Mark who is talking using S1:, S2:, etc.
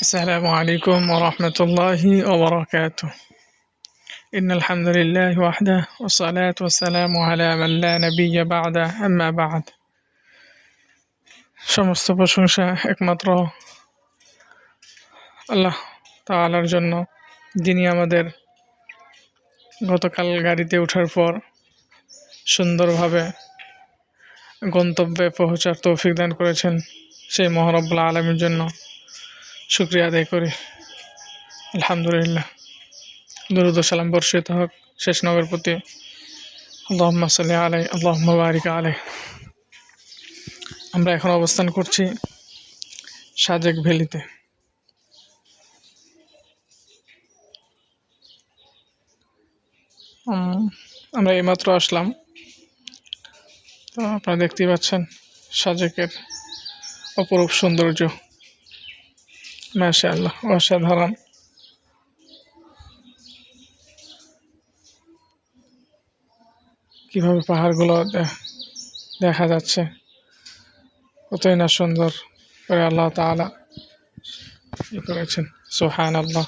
S1: السلام عليكم ورحمة الله وبركاته إن الحمد لله وحده والصلاة والسلام على من لا نبي بعده أما بعد সমস্ত প্রশংসা একমাত্র আল্লাহ তাআলার জন্য যিনি আমাদের গতকাল গাড়িতে ওঠার পর সুন্দরভাবে গন্তব্যে পৌঁছার তৌফিক দান করেছেন সেই মহারব্বুল আলমীর জন্য শুক্রিয়া আদায় করি। আলহামদুলিল্লাহ। দরুদ সালাম বর্ষিত হোক। শেষ নগর প্রতি আল্লাহম্মা সাল্লি আলাই আল্লাহম্মা বারিক আলাই আমরা এখন অবস্থান করছি সাজেক ভ্যালিতে। আমরা এইমাত্র আসলাম। তো আপনারা দেখতেই পাচ্ছেন সাজেকের অপরূপ সৌন্দর্য। মাশা আল্লাহ অসাধারণ কীভাবে পাহাড়গুলো দেখা যাচ্ছে। কতই না সুন্দর করে আল্লাহ তালা ই করেছেন। সোহান আল্লাহ